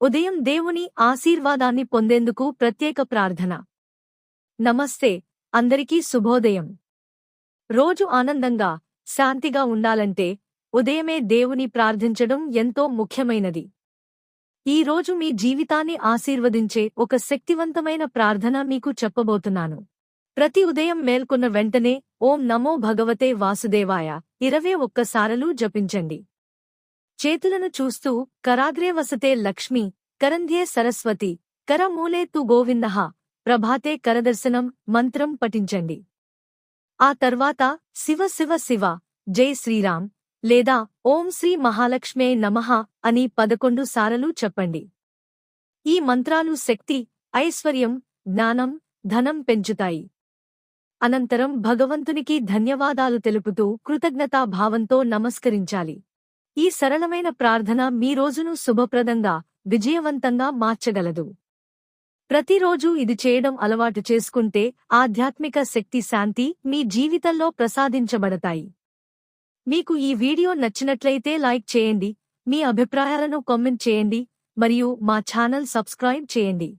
ఉదయం దేవుని ఆశీర్వాదాన్ని పొందేందుకు ప్రత్యేక ప్రార్థన. నమస్తే అందరికీ శుభోదయం. రోజు ఆనందంగా శాంతిగా ఉండాలంటే ఉదయమే దేవుని ప్రార్థించడం ఎంతో ముఖ్యమైనది. ఈ రోజు మీ జీవితాన్ని ఆశీర్వదించే ఒక శక్తివంతమైన ప్రార్థన మీకు చెప్పబోతున్నాను. ప్రతి ఉదయం మేల్కొన్న వెంటనే ఓం నమో భగవతే వాసుదేవాయ ఇరవై ఒక్కసారలు జపించండి. చేతులను చూస్తూ కరాగ్రే వసతే లక్ష్మి కరంధ్యే సరస్వతి కరమూలే తు గోవిందః ప్రభాతే కరదర్శనం మంత్రం పఠించండి ఆ తర్వాత శివ శివ శివ జై శ్రీరామ్ లేదా ఓం శ్రీ మహాలక్ష్మే నమః అని పదకొండు సారలు చెప్పండి. ఈ మంత్రాలు శక్తి ఐశ్వర్యం జ్ఞానం ధనం పెంచుతాయి. అనంతరం భగవంతునికి ధన్యవాదాలు తెలుపుతూ కృతజ్ఞతాభావంతో నమస్కరించాలి. ఈ సరళమైన ప్రార్థన మీ రోజును శుభప్రదంగా విజయవంతంగా మార్చగలదు. ప్రతిరోజూ ఇది చేయడం అలవాటు చేసుకుంటే ఆధ్యాత్మిక శక్తి శాంతి మీ జీవితంలో ప్రసాదించబడతాయి. మీకు ఈ వీడియో నచ్చినట్లయితే లైక్ చేయండి మీ అభిప్రాయాలను కామెంట్ చేయండి మరియు మా ఛానల్ సబ్స్క్రైబ్ చేయండి.